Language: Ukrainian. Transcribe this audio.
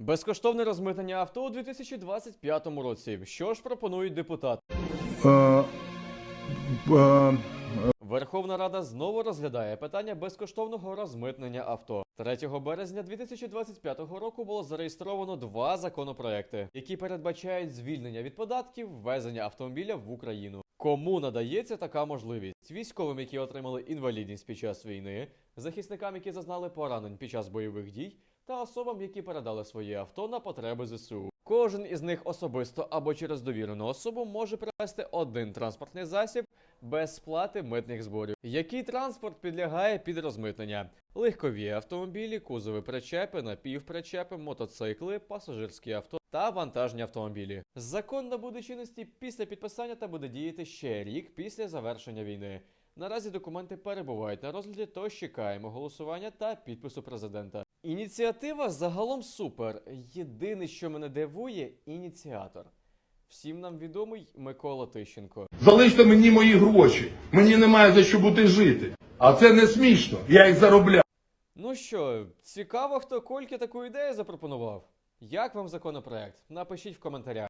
Безкоштовне розмитнення авто у 2025 році. Що ж пропонують депутати? Е, е, Верховна Рада знову розглядає питання безкоштовного розмитнення авто. 3 березня 2025 року було зареєстровано два законопроекти, які передбачають звільнення від податків ввезення автомобіля в Україну. Кому надається така можливість? Військовим, які отримали інвалідність під час війни, захисникам, які зазнали поранень під час бойових дій, та особам, які передали своє авто на потреби ЗСУ. Кожен із них особисто або через довірену особу може привезти один транспортний засіб без сплати митних зборів. Який транспорт підлягає під розмитнення? Легкові автомобілі, кузови причепи, напівпричепи, мотоцикли, пасажирські авто та вантажні автомобілі. Закон набуде чинності після підписання та буде діяти ще рік після завершення війни. Наразі документи перебувають на розгляді, тож чекаємо голосування та підпису президента. Ініціатива загалом супер. Єдине, що мене дивує, ініціатор. Всім нам відомий Микола Тищенко. залиште мені мої гроші. Мені немає за що бути жити. А це не смішно. Я їх заробляю. Ну що, цікаво, хто Кольки таку ідею запропонував? Як вам законопроект? Напишіть в коментарях.